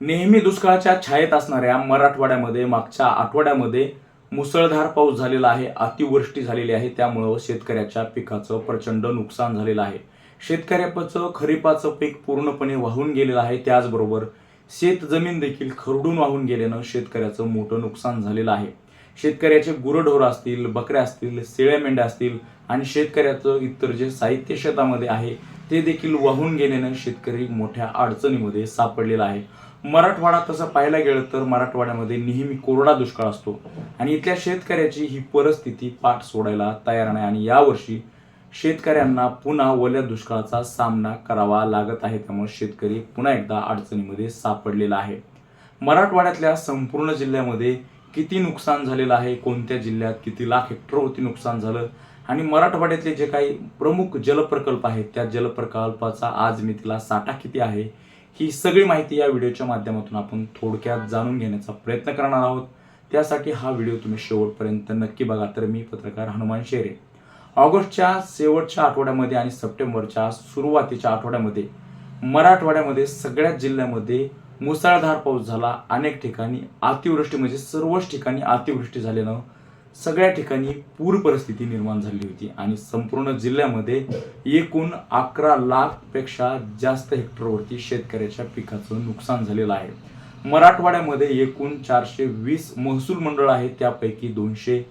नेहमी दुष्काळाच्या छायेत असणाऱ्या मराठवाड्यामध्ये मागच्या आठवड्यामध्ये मुसळधार पाऊस झालेला आहे अतिवृष्टी झालेली आहे. त्यामुळं शेतकऱ्याच्या पिकाचं प्रचंड नुकसान झालेलं आहे. शेतकऱ्याचं खरीपाचं पीक पूर्णपणे वाहून गेलेलं आहे. त्याचबरोबर शेत जमीन देखील खरडून वाहून गेल्यानं शेतकऱ्याचं मोठं नुकसान झालेलं आहे. शेतकऱ्याचे गुरढोर असतील बकऱ्या असतील शेळ्या मेंढ्या असतील आणि शेतकऱ्याचं इतर जे साहित्य शेतामध्ये आहे ते देखील वाहून गेल्यानं शेतकरी मोठ्या अडचणीमध्ये सापडलेला आहे. मराठवाडा तसं पाहायला गेलं तर मराठवाड्यामध्ये नेहमी कोरडा दुष्काळ असतो आणि इथल्या शेतकऱ्याची ही परिस्थिती पाठ सोडायला तयार नाही आणि यावर्षी शेतकऱ्यांना पुन्हा ओल्या दुष्काळाचा सामना करावा लागत आहे त्यामुळे शेतकरी पुन्हा एकदा अडचणीमध्ये सापडलेला आहे. मराठवाड्यातल्या संपूर्ण जिल्ह्यामध्ये किती नुकसान झालेलं आहे कोणत्या जिल्ह्यात किती लाख हेक्टरवरती नुकसान झालं? आणि मराठवाड्यातले जे काही प्रमुख जलप्रकल्प आहेत त्या जलप्रकल्पाचा आज मी तिला साठा किती आहे ही सगळी माहिती या व्हिडिओच्या माध्यमातून आपण थोडक्यात जाणून घेण्याचा प्रयत्न करणार आहोत. त्यासाठी हा व्हिडिओ तुम्ही शेवटपर्यंत नक्की बघा. तर मी पत्रकार हनुमान शेरे. ऑगस्टच्या शेवटच्या आठवड्यामध्ये आणि सप्टेंबरच्या सुरुवातीच्या आठवड्यामध्ये मराठवाड्यामध्ये सगळ्याच जिल्ह्यामध्ये मुसळधार पाऊस झाला अनेक ठिकाणी अतिवृष्टी म्हणजे सर्वच ठिकाणी अतिवृष्टी झाल्यानं सगळ्या ठिकाणी पूर परिस्थिती निर्माण झाली होती आणि संपूर्ण जिल्ह्यामध्ये एकूण अकरा लाखपेक्षा जास्त हेक्टरवरती शेतकऱ्याच्या पिकाचं नुकसान झालेलं आहे. मराठवाड्यामध्ये एकूण चारशे वीस महसूल मंडळ आहेत त्यापैकी दोनशे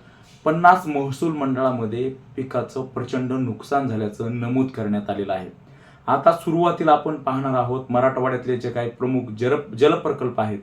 पन्नास महसूल मंडळामध्ये पिकाचं प्रचंड नुकसान झाल्याचं नमूद करण्यात आलेलं आहे. आता सुरुवातीला आपण पाहणार आहोत मराठवाड्यातले जे काही प्रमुख जल जलप्रकल्प आहेत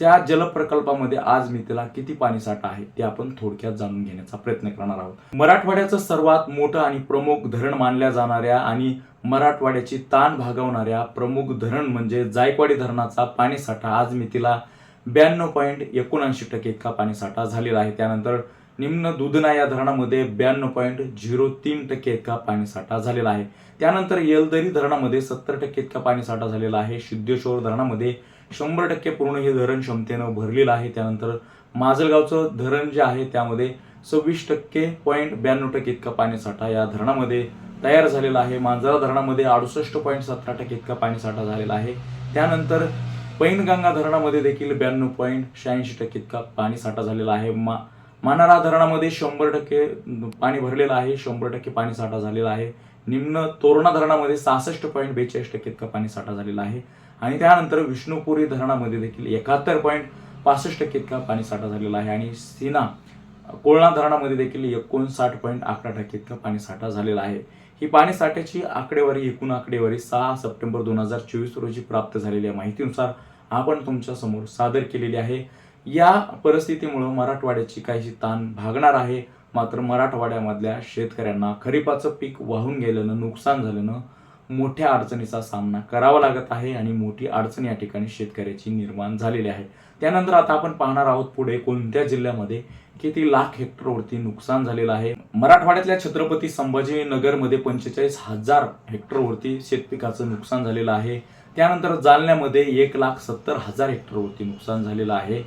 त्या जलप्रकल्पामध्ये आज मी त्याला किती पाणी साठा आहे ते आपण थोडक्यात जाणून घेण्याचा प्रयत्न करणार आहोत. मराठवाड्याचं सर्वात मोठं आणि प्रमुख धरण मानल्या जाणाऱ्या आणि मराठवाड्याची ताण भागवणाऱ्या प्रमुख धरण म्हणजे जायकवाडी धरणाचा पाणीसाठा आज मितीला ब्याण्णव पॉईंट एकोणऐंशी टक्के इतका पाणीसाठा झालेला आहे. त्यानंतर निम्न दुधना या धरणामध्ये ब्याण्णव पॉईंट झिरो तीन टक्के इतका पाणीसाठा झालेला आहे. त्यानंतर येलदरी धरणामध्ये सत्तर टक्के इतका पाणीसाठा झालेला आहे. सिद्धेश्वर धरणामध्ये शंभर टक्के पूर्ण हे धरण क्षमतेनं भरलेलं आहे. त्यानंतर माजलगावचं धरण जे आहे त्यामध्ये सव्वीस टक्के पॉईंट ब्याण्णव टक्के इतका पाणीसाठा या धरणामध्ये तयार झालेला आहे. मांजरा धरणामध्ये अडुसष्ट पॉईंट सतरा टक्के इतका पाणीसाठा झालेला आहे. त्यानंतर पैनगंगा धरणामध्ये देखील ब्याण्णव पॉईंट शहाऐंशी टक्के इतका पाणीसाठा झालेला आहे. मा मानारा धरणामध्ये शंभर टक्के पाणी भरलेलं आहे शंभर टक्के पाणीसाठा झालेला आहे. निम्न तोरणा धरणामध्ये सहासष्ट पॉईंट बेचाळीस टक्के इतका पाणीसाठा झालेला आहे. आणि त्यानंतर विष्णुपुरी धरणामध्ये देखील एकाहत्तर पॉईंट पासष्ट टक्के इतका पाणीसाठा झालेला आहे. आणि सीना कोळणा धरणामध्ये देखील एकोणसाठ पॉईंट अकरा टक्के इतका पाणीसाठा झालेला आहे. ही पाणीसाठ्याची आकडेवारी एकूण आकडेवारी सहा सप्टेंबर दोन हजार चोवीस रोजी प्राप्त झालेल्या माहितीनुसार आपण तुमच्यासमोर सादर केलेली आहे. या परिस्थितीमुळं मराठवाड्याची काहीशी ताण भागणार आहे. मात्र मराठवाड्यामधल्या शेतकऱ्यांना खरीपाचं पीक वाहून गेल्यानं नुकसान झाल्यानं मोठ्या अडचणीचा सामना करावा लागत आहे आणि मोठी अडचण या ठिकाणी शेतकऱ्याची निर्माण झालेली आहे. त्यानंतर आता आपण पाहणार आहोत पुढे कोणत्या जिल्ह्यामध्ये किती लाख हेक्टरवरती नुकसान झालेलं आहे. मराठवाड्यातल्या छत्रपती संभाजीनगरमध्ये पंचेचाळीस हजार हेक्टरवरती शेतपिकाचं नुकसान झालेलं आहे. त्यानंतर जालन्यामध्ये एक लाख सत्तर हजार हेक्टरवरती नुकसान झालेलं आहे.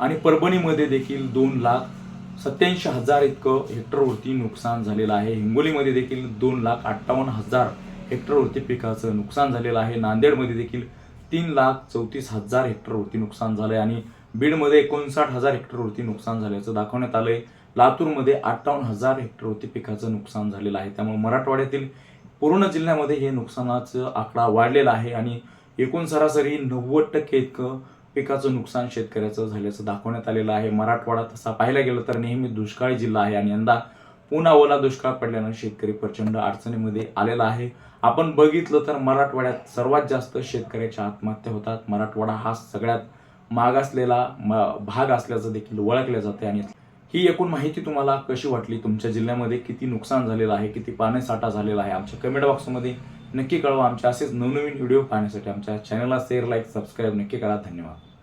आणि परभणीमध्ये देखील दोन लाख सत्याऐंशी हजार इतकं हेक्टरवरती नुकसान झालेलं आहे. हिंगोलीमध्ये देखील दोन लाख अठ्ठावन्न हजार हेक्टरवरती पिकाचं नुकसान झालेलं आहे. नांदेडमध्ये देखील तीन लाख चौतीस हजार हेक्टरवरती नुकसान झालं आहे आणि बीडमध्ये एकोणसाठ हजार हेक्टरवरती नुकसान झाल्याचं दाखवण्यात आलं आहे लातूरमध्ये अठ्ठावन्न हजार हेक्टरवरती पिकाचं नुकसान झालेलं आहे. त्यामुळे मराठवाड्यातील पूर्ण जिल्ह्यामध्ये हे नुकसानाचं आकडा वाढलेला आहे आणि एकूण सरासरी नव्वद टक्के इतकं पिकाचं नुकसान शेतकऱ्याचं झाल्याचं दाखवण्यात आलेलं आहे. मराठवाडा तसा पाहायला गेलं तर नेहमी दुष्काळी जिल्हा आहे आणि यंदा पुन्हा ओला दुष्काळ पडल्यानं शेतकरी प्रचंड अडचणीमध्ये आलेला आहे. आपण बघितलं तर मराठवाड्यात सर्वात जास्त शेतकऱ्याच्या आत्महत्या होतात. मराठवाडा हा सगळ्यात मागासलेला म- भाग असल्याचं देखील ओळखलं जाते आणि ही एकूण माहिती तुम्हाला कशी वाटली? तुमच्या जिल्ह्यामध्ये किती नुकसान झालेलं आहे? किती पाणीसाठा झालेला आहे? आमच्या कमेंट बॉक्समध्ये नक्की कळवा. आमच्या असेच नवनवीन व्हिडिओ पाहण्यासाठी आमच्या चॅनलला शेअर लाईक सबस्क्राईब नक्की करा. धन्यवाद.